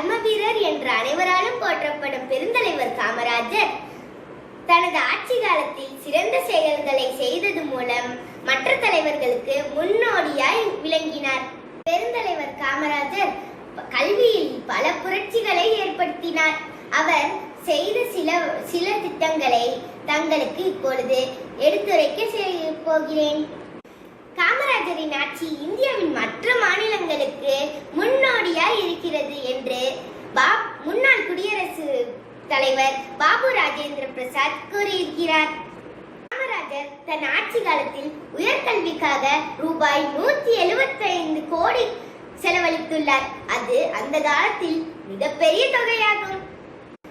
கர்ம வீரர் என்று அனைவராலும் போற்றப்படும் பெருந்தலைவர் காமராஜர் தனது ஆட்சி காலத்தில் சிறந்த செயல்களை செய்தது மூலம் மற்ற தலைவர்களுக்கு முன்னோடியாய் விளங்கினார். பெருந்தலைவர் காமராஜர் கல்வியில் பல புரட்சிகளை ஏற்படுத்தினார். அவர் செய்த சில சில திட்டங்களை தங்களுக்கு இப்பொழுது எடுத்துரைக்க போகிறேன். காமராஜரின் ஆட்சி இந்தியாவின் மற்ற மாநிலங்களுக்கு முன்னோடியாய் இருக்கிறது என்று பா- முன்னாள் குடியரசு தலைவர் பாபு ராஜேந்திர பிரசாத் கூறியிருக்கிறார். காமராஜர் தன் ஆட்சி காலத்தில் உயர்கல்விக்காக ரூபாய் நூத்தி எழுபத்தி ஐந்து கோடி செலவழித்துள்ளார். அது அந்த காலத்தில் மிகப்பெரிய தொகையாகும்.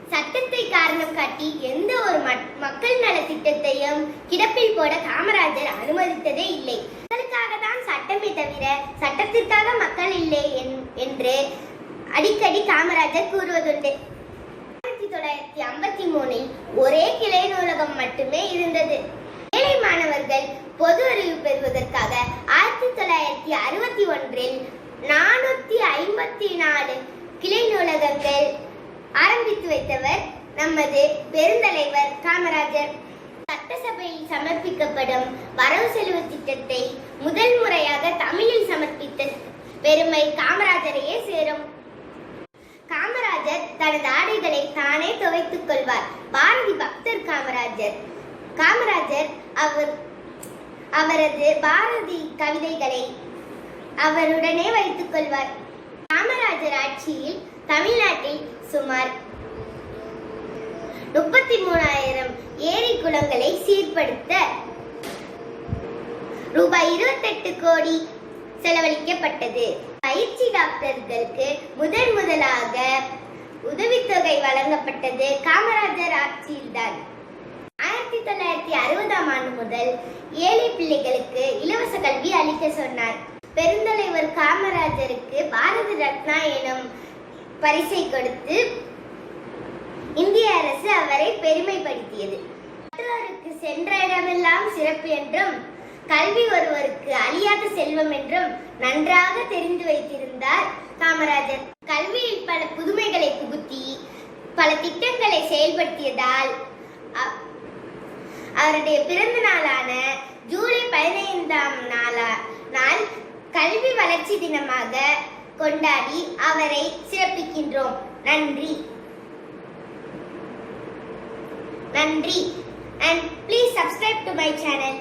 சட்டத்தை காரணம் காட்டி எந்த ஒரு மக்கள் நல திட்டத்தையும் கிடப்பில் போட காமராஜர் அனுமதித்ததே இல்லை. சட்டமே தவிர சட்டத்திற்காக மக்கள் இல்லை என்று அடிக்கடி காமராஜர் கூறுவதுண்டு. ஆயிரத்தி தொள்ளாயிரத்தி ஐம்பத்தி மூணில் ஒரே கிளை நூலகம் மட்டுமே இருந்தது. ஏழை மாணவர்கள் பொது அறிவு பெறுவதற்காக ஆயிரத்தி தொள்ளாயிரத்தி அறுபத்தி ஒன்றில் நானூத்தி ஐம்பத்தி நாலு கிளை நூலகங்கள் ஆரம்பித்து வைத்தவர் நமது பெருந்தலைவர் காமராஜர். சட்டசபையில் சமர்ப்பிக்கப்படும் வரவு செலவு திட்டத்தை முதல் முறையாக தமிழில் சமர்ப்பித்த பெருமை காமராஜரையே சேரும். காமராஜர் தனது ஆடைகளை தானே துவைத்துக் கொள்வார். பாரதி பக்தர் காமராஜர். காமராஜர் அவர் அவரது பாரதி கவிதைகளை அவருடனே வைத்துக் கொள்வார். காமராஜர் ஆட்சியில் தமிழ்நாட்டில் சுமார் முப்பத்தி மூணாயிரம் ஏரி குளங்களை சீர்படுத்த. ரூபாய் இருபத்தெட்டு கோடி செலவழிக்கப்பட்டது. பயிற்சி டாக்டர்களுக்கு முதன் முதலாக உதவித்தொகை வழங்கப்பட்டது காமராஜர் ஆட்சியில்தான். ஆயிரத்தி தொள்ளாயிரத்தி அறுபதாம் ஆண்டு முதல் ஏழை பிள்ளைகளுக்கு இலவச கல்வி அளிக்க சொன்னார். பெருந்தலைவர் காமராஜருக்கு பாரத ரத்னா எனும் பரிசை கொடுத்து அரசு அவரை பெருமைப்படுத்தியது. மற்றவருக்கு சென்ற இடமெல்லாம் சிறப்பு என்றும் கல்வி ஒருவருக்கு அழியாத செல்வம் என்றும் நன்றாக தெரிந்து வைத்திருந்தார் காமராஜர். கல்வியில் பல புதுமைகளை புகுத்தி பல திட்டங்களை செயல்படுத்தியதால் அவருடைய பிறந்த நாளான ஜூலை பதினைந்தாம் நாளா நாள் கல்வி வளர்ச்சி தினமாக கொண்டாடி அவரை சிறப்பிக்கின்றோம். நன்றி. நன்றி and please subscribe to my channel